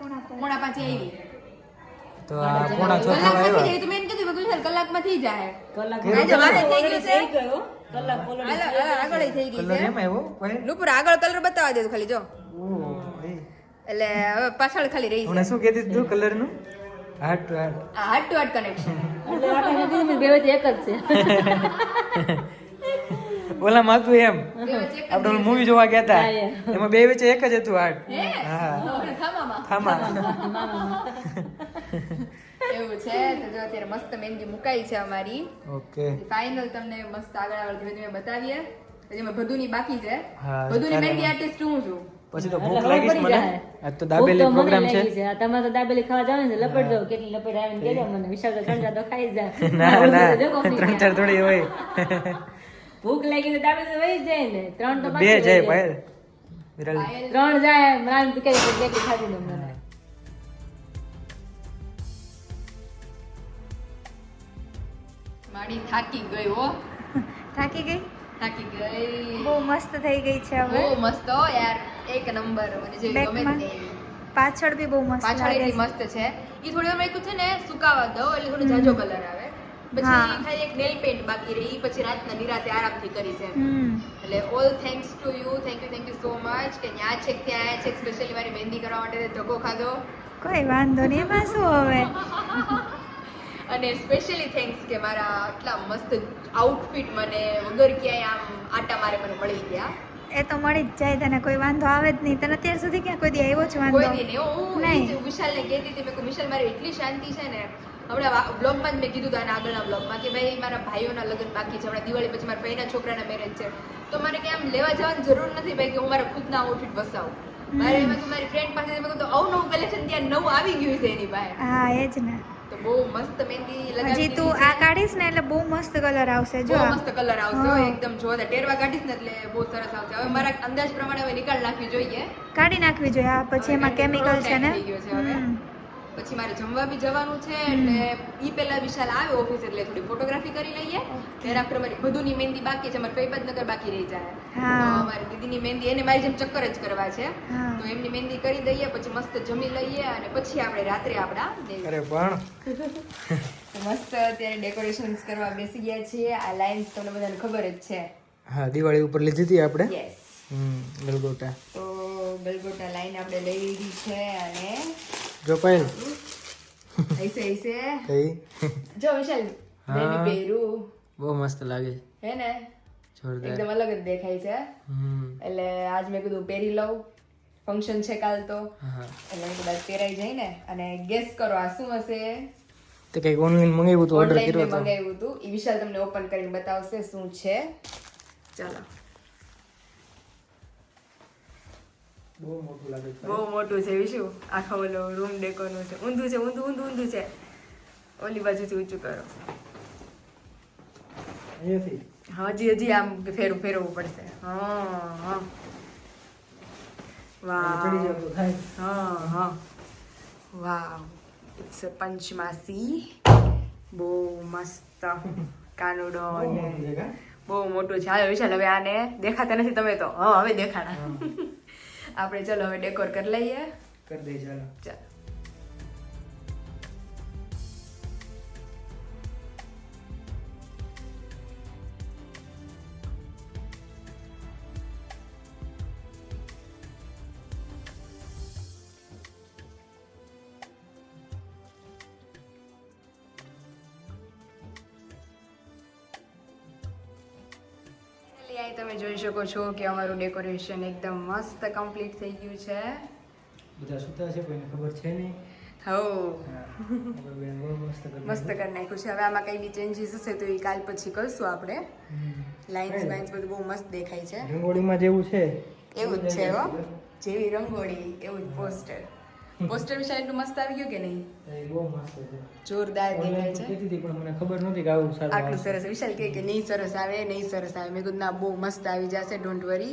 Speaker 1: પોણા પાંચે આવી
Speaker 3: તો આ પોણા છ થવા આવ્યા.
Speaker 1: તો મેં કીધું મેં કલાકમાં થઈ જાય.
Speaker 2: કલાક
Speaker 1: થઈ ગયું છે? આગળ થઈ ગઈ
Speaker 3: કલર
Speaker 1: છે.
Speaker 3: એમ આવ્યો?
Speaker 1: નુપુર આગળ કલર બતાવવા દે ખાલી જો. એટલે હવે પાછળ ખાલી રહી છે
Speaker 3: શું કહેતી તું કલરનું હાટ ટુ હાટ.
Speaker 1: હાર્ટ ટુ હાર્ટ કનેક્શન
Speaker 2: એટલે આપણે કીધું મેં બે એક જ છે.
Speaker 3: ઓલામાં હતું એમ. આપણે ઓલું મૂવી જોવા ગયા હતા એમાં બે વચ્ચે એક જ હતું હાટ હા? થામા
Speaker 1: એવું છે તો જો અત્યારે મસ્ત મહેંદી મુકાઈ છે અમારી.
Speaker 3: ઓકે.
Speaker 1: ફાઇનલ તમને મસ્ત આગળ આગળ ધીમે ધીમે બતાવીએ. હજી મેં ભદુની બાકી છે.
Speaker 3: હા,
Speaker 1: ભદુની મહેંદી આર્ટિસ્ટ હું છું?
Speaker 3: પછી તો ભૂખ લાગી
Speaker 2: છે
Speaker 3: મને.
Speaker 2: જાય.
Speaker 3: આજ તો દાબેલી પ્રોગ્રામ છે.
Speaker 2: તમે તમારે તો દાબેલી ખાવા જાવ ને લપટ જાવ કેટલી લપટ આવીને કેજો મને. વિશાલ તો ત્રણ ચાર તો ખાઈ જાય
Speaker 3: ના ના. ત્રણ ચાર થોડી હોય.
Speaker 2: ભૂખ લાગી તો ડાબે તો વહી જાય ને. ત્રણ તો
Speaker 3: બે જાય પાયલ વિરલ.
Speaker 2: ત્રણ જાય રાન કઈ કેટલી ખાધી ને મને.
Speaker 1: માડી થાકી ગઈ હો.
Speaker 7: થાકી ગઈ?
Speaker 1: થાકી ગઈ.
Speaker 7: બહુ મસ્ત થઈ ગઈ છે હવે.
Speaker 1: બહુ મસ્ત હો યાર. એક નંબર. મને જે ગમે તે
Speaker 7: પાછળ બી બહુ મસ્ત
Speaker 1: પાછળ એટલી મસ્ત છે. ઈ થોડી વાર મેં છે ને સુકાવા દો એટલે થોડો જાજો કલર આવે. પછી ખાલી એક નેલ પેન્ટ બાકી રહી પછી પછી રાતના નિરાતે આરામથી કરી છે એટલે all thanks to you thank you thank you so much કે ન્યા છે ત્યાં છે સ્પેશિયલી મારી મહેંદી કરવા માટે ધક્કો ખાધો.
Speaker 7: કોઈ વાંધો નહીં એમાં શું હવે?
Speaker 1: અને સ્પેશિયલી થેન્ક્સ કે મારા આટલા મસ્ત આઉટફિટ મને વગર ક્યાંય આમ આટા મારે મને મળી ગયા.
Speaker 7: એ તો મળી જ જાય તને કોઈ વાંધો આવે જ નહીં. તને અત્યાર સુધી ક્યાં કોઈ દી આવ્યો છે
Speaker 1: કોઈ
Speaker 7: વાંધો?
Speaker 1: દી નહીં હું વિશાલને કહેતી હતી મેં વિશાલ મારી એટલી શાંતિ છે ને હમણાં બ્લોગમાં જ મેં કીધું હતું આગળના બ્લોગમાં કે ભાઈ મારા ભાઈઓના લગ્ન બાકી છે. હમણાં દિવાળી પછી મારા ભાઈના છોકરાના મેરેજ છે. તો મારે ક્યાં આમ લેવા જવાની જરૂર નથી ભાઈ કે હું મારા ખુદના આઉટફિટ વસાવું. મારે એમાં તો મારી ફ્રેન્ડ પાસે મેં તો આવું નવું કલેક્શન ત્યાં નવું આવી ગયું છે એની પાસે.
Speaker 7: હા એ જ ને.
Speaker 1: તો બહુ મસ્ત મહેંદી લગાવી
Speaker 7: હજી તું આ કાઢીશ ને એટલે બહુ મસ્ત કલર આવશે જો
Speaker 1: મસ્ત કલર આવશે એકદમ. જોરદાર ટેરવા કાઢીશ ને એટલે બહુ સરસ આવશે. હવે મારા અંદાજ પ્રમાણે હવે નિકાલ નાખવી જોઈએ.
Speaker 7: કાઢી નાખવી જોઈએ પછી એમાં કેમિકલ છે ને?
Speaker 1: થઈ ગયો છે હવે. પછી મારે જમવા બી જવાનું છે એટલે ઈ પહેલા વિશાલ આવે ઓફિસ એટલે થોડી ફોટોગ્રાફી કરી લઈએ. Thereafter અમારી બધુની મહેંદી બાકી છે મારે પૈપતનગર બાકી રહી જાય.
Speaker 7: મારી
Speaker 1: તો અમારી દીદીની મહેંદી એને મારી જેમ ચક્કર જ કરવા છે. તો એમની મહેંદી કરી દઈએ પછી મસ્ત જમી લઈએ અને પછી આપણે રાત્રે આપણા
Speaker 3: અરે પણ.
Speaker 1: મસ્ત અત્યારે ડેકોરેશન્સ કરવા બેસી ગયા છીએ. આ લાઇન્સ તમને બધાને ખબર જ છે.
Speaker 3: હા દિવાળી ઉપર લીધી હતી આપણે?
Speaker 1: યસ
Speaker 3: હમ ગલગોટા
Speaker 1: તો ગલગોટા લાઈન આપણે લઈ લીધી છે અને
Speaker 3: જો પાયલ
Speaker 1: ऐसे ऐसे
Speaker 3: કઈ
Speaker 1: જો વિશાલ
Speaker 3: હા.
Speaker 1: બેબી પહેરું
Speaker 3: બહુ મસ્ત લાગે છે
Speaker 1: હે ને
Speaker 3: જોરદાર
Speaker 1: એકદમ અલગ જ દેખાય છે
Speaker 3: હમ
Speaker 1: એટલે આજ મેં કીધું પહેરી લઉં ફંક્શન છે કાલ તો
Speaker 3: હા
Speaker 1: એટલે મેં કીધું આજ પહેરાઈ જાય ને અને ગેસ કરો આ શું હશે
Speaker 3: તે કંઈક ઓનલાઈન મંગાવ્યું હતું ઓર્ડર
Speaker 1: ઓનલાઈન
Speaker 3: કર્યો
Speaker 1: મેં
Speaker 3: હતો
Speaker 1: મંગાવ્યું હતું એ વિશાલ તમને ઓપન કરીને બતાવશે શું છે ચાલો
Speaker 3: બહુ મોટું લાગે છે.
Speaker 1: બહુ મોટું છે વિશુ. આખો ઓલો રૂમ ડેકોરનું છે. ઊંધું છે ઊંધું ઊંધું ઊંધું છે. ઓલી બાજુથી ઊંચું કરો. હજી હજી આમ ફેરવું ફેરવવું પડશે. હા હા. વાહ હા હા. ઇટ્સ પંચમાસી. બહુ મસ્ત કાનુડો
Speaker 3: બહુ મોટું છે.
Speaker 1: હાલો વિશાલ હવે આને દેખાતા નથી તમે તો. હા હવે દેખાડા આપણે ચલો હવે ડેકોર કરી લઈએ.
Speaker 3: કરી દઈએ ચાલો.
Speaker 1: ચાલો. શકો છો કે અમારું ડેકોરેશન એકદમ મસ્ત કમ્પ્લીટ થઈ ગયું છે?
Speaker 3: બધા સુતા છે કોઈને ખબર છે નહીં. મસ્ત કરી
Speaker 1: નાખ્યું છે. હવે આમાં કઈ બી ચેન્જીસ હશે તો એ કાલ પછી કરશું આપણે. લાઇન્સ વાઇન્સ બધું બહુ મસ્ત દેખાય છે.
Speaker 3: રંગોળીમાં જેવું છે.
Speaker 1: એવું જ છે હો. જેવી રંગોળી એવું જ પોસ્ટર પોસ્ટર વિશે એટલું મસ્ત આવી ગયું કે નહીં
Speaker 3: એ બહુ મસ્ત છે
Speaker 1: જોરદાર દેખાય
Speaker 3: ઓનલાઈન
Speaker 1: છે
Speaker 3: કહેતી હતી પણ મને ખબર નહોતી કે આવું સારું
Speaker 1: આટલું
Speaker 3: આવશે.
Speaker 1: સરસ વિશાલ કહે કે નહીં સરસ આવે નહીં સરસ આવે મેં કીધું ના બહુ મસ્ત આવી જશે ડોન્ટ વરી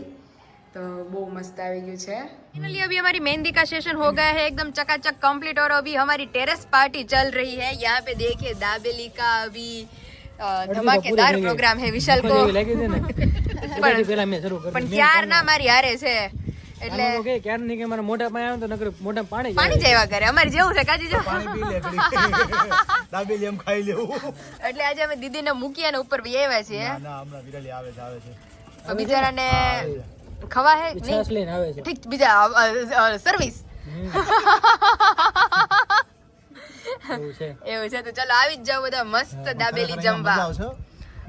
Speaker 1: तो બહુ મસ્ત આવી ગયું છે फाइनली अभी हमारी मेहंदी का सेशन हो गया है एकदम चकाचक कंप्लीट और अभी हमारी टेरेस पार्टी चल रही है यहाँ पे देखिए दाबेली का अभी अ,
Speaker 3: અડધી તો
Speaker 1: धमाकेदार
Speaker 3: પૂરી થઈ ગઈ.
Speaker 1: प्रोग्राम है विशाल
Speaker 3: ભૂખ
Speaker 1: को
Speaker 3: જેવી લાગી હતી ને એનાથી પહેલા મેં શરૂ કરી
Speaker 1: પણ
Speaker 3: દીધી.
Speaker 1: ક્યાર ના મારી હારે છે
Speaker 3: આમાં
Speaker 1: એટલે
Speaker 3: કે ક્યાર નહીં કે મારા મોટા પાસે આવે તો નકર મોઢા પાણી
Speaker 1: પાણી. જેવા કરે. અમારે જેવું છે કાજી જો
Speaker 4: પાણી પી લે દાબેલી એમ ખાઈ લેવું.
Speaker 1: એટલે આજે અમે દીદીને મૂકી અને ઉપર બી આવ્યા છીએ.
Speaker 4: ના ના હમણાં વિરાલી આવે છે આવે છે.
Speaker 1: બિચારાને ખવા હે?
Speaker 3: છાશ લઈને આવે છે.
Speaker 1: ઠીક બીજા સર્વિસ
Speaker 3: એવું છે.
Speaker 1: એવું છે તો ચલો આવી જ જાઓ બધા મસ્ત દાબેલી જમવા.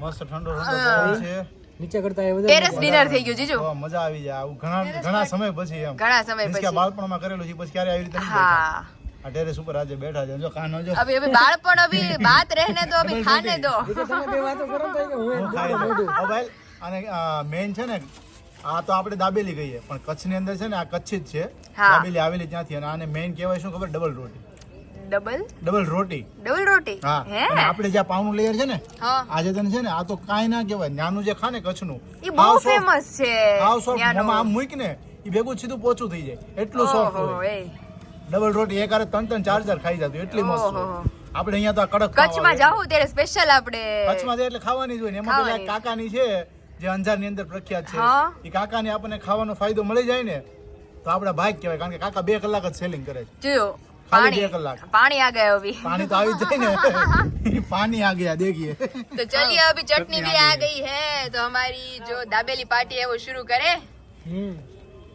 Speaker 4: મસ્ત ઠંડો ઠંડો છે.
Speaker 3: નીચે કરતા એ
Speaker 1: ટેરેસ ડિનર થઈ ગયું જીજુ.
Speaker 4: મજા આવી જાય. આવું ઘણા ઘણા સમય પછી એમ.
Speaker 1: ઘણા સમય પછી.
Speaker 4: બાળપણમાં કરેલું છે પછી ક્યારે આવી રીતે
Speaker 1: હા.
Speaker 4: ટેરેસ ઉપર આજે બેઠા છે. જો ખાનો જો.
Speaker 1: અભી અભી બાળપણ અભી બાત રહેને દો અભી
Speaker 3: ખાને દો. તમે બે વાતો કરો તો હું
Speaker 4: ખાઈ લઉં. અને મેન છે ને આ તો આપણે દાબેલી ગઈએ પણ કચ્છની અંદર છે ને આ કચ્છી જ છે દાબેલી આવેલી ત્યાંથી. અને આને મેઇન કહેવાય શું ખબર? ડબલ રોટી
Speaker 1: ડબલ?
Speaker 4: ડબલ રોટી.
Speaker 1: ડબલ રોટી?
Speaker 4: હે. આપણે જે પાવનું લેયર છે ને આજે તને છે ને આ તો કાઈ ના કહેવાય. નાનું જે ખાને કચ્છનું.
Speaker 1: એ બહુ ફેમસ છે
Speaker 4: હાવ સોફ્ટ આમાં આમ મૂકીને એ ભેગું સીધું પોચું થઈ જાય. એટલું સોફ્ટ હોય. ડબલ રોટી એક હારે ત્રણ ત્રણ ચાર ચાર ખાઈ જતું એટલી મસ્ત આપણે અહીંયા તો કડક
Speaker 1: કચ્છમાં જાવું ત્યારે સ્પેશિયલ આપણે
Speaker 4: કચ્છમાં એટલે ખાવાની જ હોય ને. એમાં પેલા કાકાની છે જે અંજારની અંદર પ્રખ્યાત છે. એ કાકાને આપણને ખાવાનો ફાયદો મળી જાય ને તો આપણા ભાગ કહેવાય કારણ કે કાકા બે કલાક જ સેલિંગ કરે છે. पानी
Speaker 1: पानी आ गया अभी।
Speaker 4: पानी तो आ गया पानी आ गया देखिए।
Speaker 1: तो चलिए अभी हाँ, चटनी भी आ गई। है तो हमारी जो दाबेली पार्टी है वो शुरू करे।
Speaker 3: हम्म।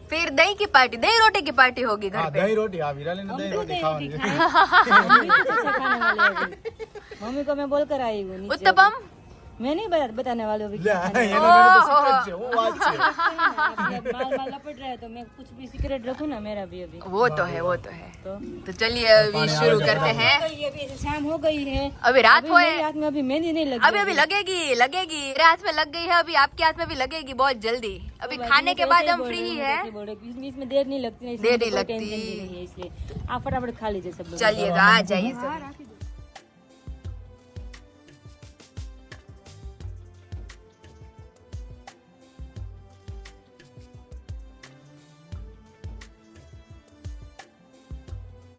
Speaker 1: फिर दही की पार्टी दही रोटी की पार्टी होगी घर
Speaker 4: हाँ,
Speaker 1: पे।
Speaker 4: दही रोटी हाँ विराली ने दही तो रोटी खाओ तो
Speaker 8: मम्मी को मैं बोल कर आई हूँ
Speaker 1: उत्तपम?
Speaker 8: मैं नहीं बता, बताने वाले अभी हाँ, हाँ, हाँ, लपट रहे तो मैं कुछ भी सीक्रेट रखूँ ना मेरा भी अभी।
Speaker 1: वो तो है वो तो है।
Speaker 8: तो?
Speaker 1: तो चलिए अभी शुरू करते हैं।
Speaker 8: शाम हो गई है।
Speaker 1: अभी रात हो
Speaker 8: रात में अभी मेहंदी नहीं लगी
Speaker 1: अभी अभी लगेगी लगेगी। मेरे हाथ में लग गई है अभी आपके हाथ में भी लगेगी बहुत जल्दी।
Speaker 8: तो
Speaker 1: अभी
Speaker 8: खाने
Speaker 1: के बाद हम फ्री
Speaker 8: ही
Speaker 1: है।
Speaker 8: इसमें देर नहीं लगती
Speaker 1: देर नहीं लगती।
Speaker 8: आप फटाफट खा लीजिए सब
Speaker 1: चलिए तो आ जाइए